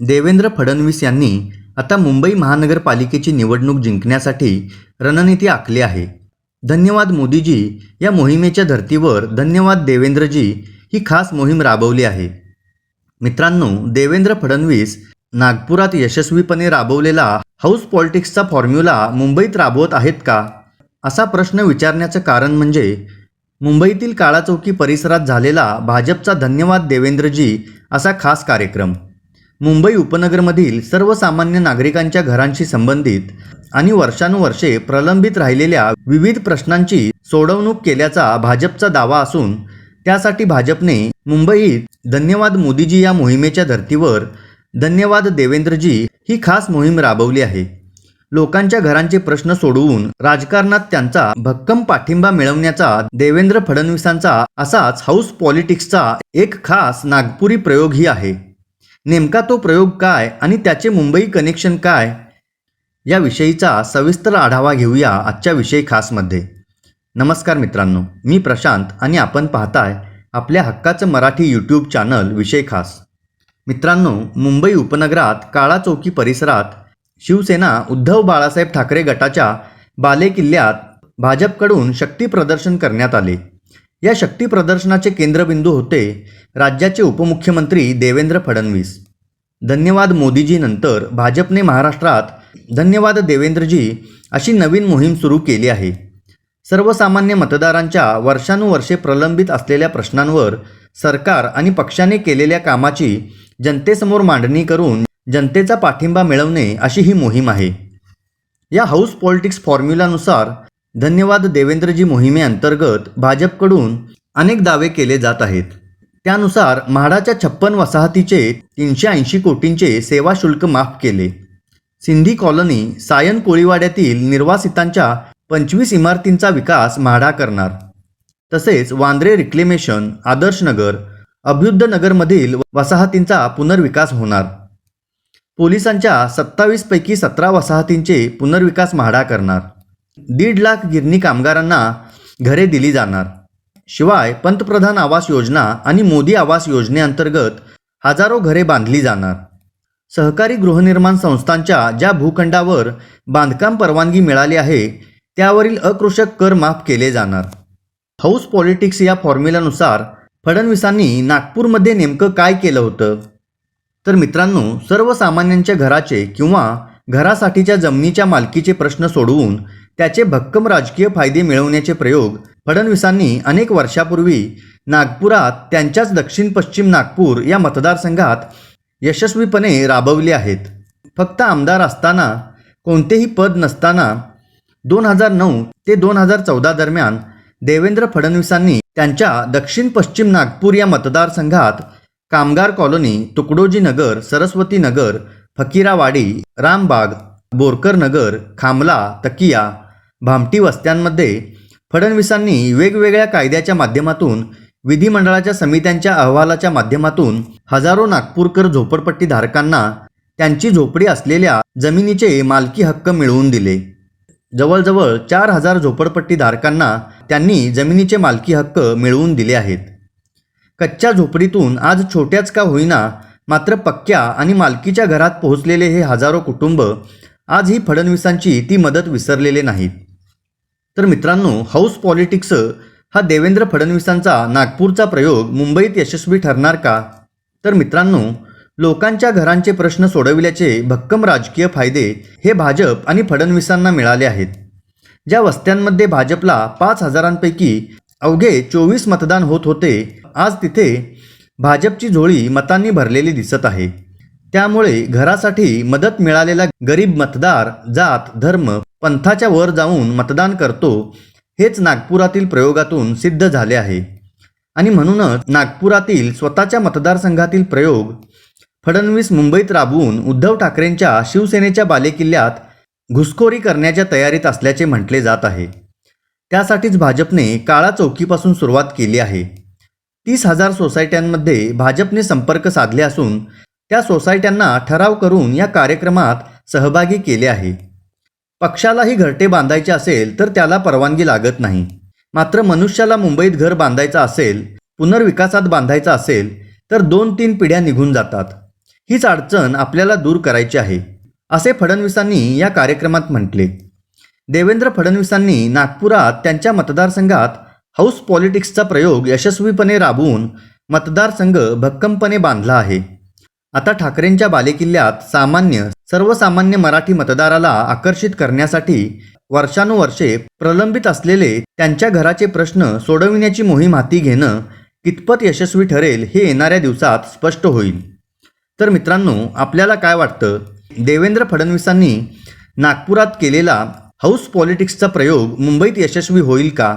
देवेंद्र फडणवीस यांनी आता मुंबई महानगरपालिकेची निवडणूक जिंकण्यासाठी रणनीती आखली आहे. धन्यवाद मोदीजी या मोहिमेच्या धर्तीवर धन्यवाद देवेंद्रजी ही खास मोहीम राबवली आहे. मित्रांनो देवेंद्र फडणवीस नागपुरात यशस्वीपणे राबवलेला हाऊस पॉलिटिक्सचा फॉर्म्युला मुंबईत राबवत आहेत का? असा प्रश्न विचारण्याचं कारण म्हणजे मुंबईतील काळाचौकी परिसरात झालेला भाजपचा धन्यवाद देवेंद्रजी असा खास कार्यक्रम. मुंबई उपनगरमधील सर्वसामान्य नागरिकांच्या घरांशी संबंधित आणि वर्षानुवर्षे प्रलंबित राहिलेल्या विविध प्रश्नांची सोडवणूक केल्याचा भाजपचा दावा असून त्यासाठी भाजपने मुंबईत धन्यवाद मोदीजी या मोहिमेच्या धर्तीवर धन्यवाद देवेंद्रजी ही खास मोहीम राबवली आहे. लोकांच्या घरांचे प्रश्न सोडवून राजकारणात त्यांचा भक्कम पाठिंबा मिळवण्याचा देवेंद्र फडणवीसांचा असाच हाऊस पॉलिटिक्सचा एक खास नागपुरी प्रयोगही आहे. नेमका तो प्रयोग काय आणि त्याचे मुंबई कनेक्शन काय? याविषयीचा सविस्तर आढावा घेऊया आजच्या विषय खासमध्ये. नमस्कार मित्रांनो मी प्रशांत आणि आपण पाहताय आपल्या हक्काचं मराठी यूट्यूब चॅनल विषय खास. मित्रांनो मुंबई उपनगरात काळा चौकी परिसरात शिवसेना उद्धव बाळासाहेब ठाकरे गटाच्या बालेकिल्ल्यात भाजपकडून शक्ती प्रदर्शन करण्यात आले. या शक्ती प्रदर्शनाचे केंद्रबिंदू होते राज्याचे उपमुख्यमंत्री देवेंद्र फडणवीस. धन्यवाद मोदीजी नंतर भाजपने महाराष्ट्रात धन्यवाद देवेंद्रजी अशी नवीन मोहीम सुरू केली आहे. सर्वसामान्य मतदारांच्या वर्षानुवर्षे प्रलंबित असलेल्या प्रश्नांवर सरकार आणि पक्षाने केलेल्या कामाची जनतेसमोर मांडणी करून जनतेचा पाठिंबा मिळवणे अशी ही मोहीम आहे. या हाऊस पॉलिटिक्स फॉर्म्युलानुसार धन्यवाद देवेंद्रजी मोहिमेअंतर्गत भाजपकडून अनेक दावे केले जात आहेत. त्यानुसार म्हाडाच्या छप्पन वसाहतीचे तीनशे ऐंशी कोटींचे सेवा शुल्क माफ केले. सिंधी कॉलनी सायन कोळीवाड्यातील निर्वासितांच्या पंचवीस इमारतींचा विकास म्हाडा करणार. तसेच वांद्रे रिक्लेमेशन आदर्शनगर अभ्युद्धनगरमधील वसाहतींचा पुनर्विकास होणार. पोलिसांच्या सत्तावीसपैकी सतरा वसाहतींचे पुनर्विकास म्हाडा करणार. दीड लाख गिरणी कामगारांना घरे दिली जाणार. शिवाय पंतप्रधान आवास योजना आणि मोदी आवास योजनेअंतर्गत हजारो घरे बांधली जाणार. सहकारी गृहनिर्माण संस्थांच्या ज्या भूखंडावर बांधकाम परवानगी मिळाली आहे त्यावरील अकृषक कर माफ केले जाणार. हाऊस पॉलिटिक्स या फॉर्म्युलानुसार फडणवीसांनी नागपूरमध्ये नेमकं काय केलं होतं? तर मित्रांनो सर्वसामान्यांच्या घराचे किंवा घरासाठीच्या जमिनीच्या मालकीचे प्रश्न सोडवून त्याचे भक्कम राजकीय फायदे मिळवण्याचे प्रयोग फडणवीसांनी अनेक वर्षापूर्वी नागपुरात त्यांच्याच दक्षिण पश्चिम नागपूर या मतदारसंघात यशस्वीपणे राबवले आहेत. फक्त आमदार असताना कोणतेही पद नसताना दोन हजार नऊ ते दोन हजार चौदा दरम्यान देवेंद्र फडणवीसांनी त्यांच्या दक्षिण पश्चिम नागपूर या मतदारसंघात कामगार कॉलनी तुकडोजी नगर सरस्वती नगर फकीरावाडी रामबाग बोरकर नगर खामला तकिया भामटी वस्त्यांमध्ये फडणवीसांनी वेगवेगळ्या कायद्याच्या माध्यमातून विधिमंडळाच्या समित्यांच्या अहवालाच्या माध्यमातून हजारो नागपूरकर झोपडपट्टीधारकांना त्यांची झोपडी असलेल्या जमिनीचे मालकी हक्क मिळवून दिले. जवळजवळ चार हजार झोपडपट्टीधारकांना त्यांनी जमिनीचे मालकी हक्क मिळवून दिले आहेत. कच्च्या झोपडीतून आज छोट्याच का होईना मात्र पक्क्या आणि मालकीच्या घरात पोहोचलेले हे हजारो कुटुंब आज ही फडणवीसांची ती मदत विसरलेले नाहीत. तर मित्रांनो हाऊस पॉलिटिक्स हा देवेंद्र फडणवीसांचा नागपूरचा प्रयोग मुंबईत यशस्वी ठरणार का? तर मित्रांनो लोकांच्या घरांचे प्रश्न सोडविल्याचे भक्कम राजकीय फायदे हे भाजप आणि फडणवीसांना मिळाले आहेत. ज्या वस्त्यांमध्ये भाजपला पाच हजारांपैकी अवघे चोवीस मतदान होत होते आज तिथे भाजपची झोळी मतांनी भरलेली दिसत आहे. त्यामुळे घरासाठी मदत मिळालेला गरीब मतदार जात धर्म पंथाच्या वर जाऊन मतदान करतो हेच नागपुरातील प्रयोगातून सिद्ध झाले आहे. आणि म्हणूनच नागपुरातील स्वतःच्या मतदारसंघातील प्रयोग फडणवीस मुंबईत राबवून उद्धव ठाकरेंच्या शिवसेनेच्या बालेकिल्ल्यात घुसखोरी करण्याच्या तयारीत असल्याचे म्हटले जात आहे. त्यासाठीच भाजपने काळा चौकीपासून सुरुवात केली आहे. तीस हजार सोसायट्यांमध्ये भाजपने संपर्क साधले असून त्या सोसायट्यांना ठराव करून या कार्यक्रमात सहभागी केले आहे. पक्षालाही घरटे बांधायचे असेल तर त्याला परवानगी लागत नाही. मात्र मनुष्याला मुंबईत घर बांधायचं असेल पुनर्विकासात बांधायचं असेल तर दोन तीन पिढ्या निघून जातात. हीच अडचण आपल्याला दूर करायची आहे असे फडणवीसांनी या कार्यक्रमात म्हटले. देवेंद्र फडणवीसांनी नागपुरात त्यांच्या मतदारसंघात हाऊस पॉलिटिक्सचा प्रयोग यशस्वीपणे राबवून मतदारसंघ भक्कमपणे बांधला आहे. आता ठाकरेंच्या बालेकिल्ल्यात सामान्य सर्वसामान्य मराठी मतदाराला आकर्षित करण्यासाठी वर्षानुवर्षे प्रलंबित असलेले त्यांच्या घराचे प्रश्न सोडविण्याची मोहीम हाती घेणं कितपत यशस्वी ठरेल हे येणाऱ्या दिवसात स्पष्ट होईल. तर मित्रांनो आपल्याला काय वाटतं? देवेंद्र फडणवीसांनी नागपुरात केलेला हाऊस पॉलिटिक्सचा प्रयोग मुंबईत यशस्वी होईल का?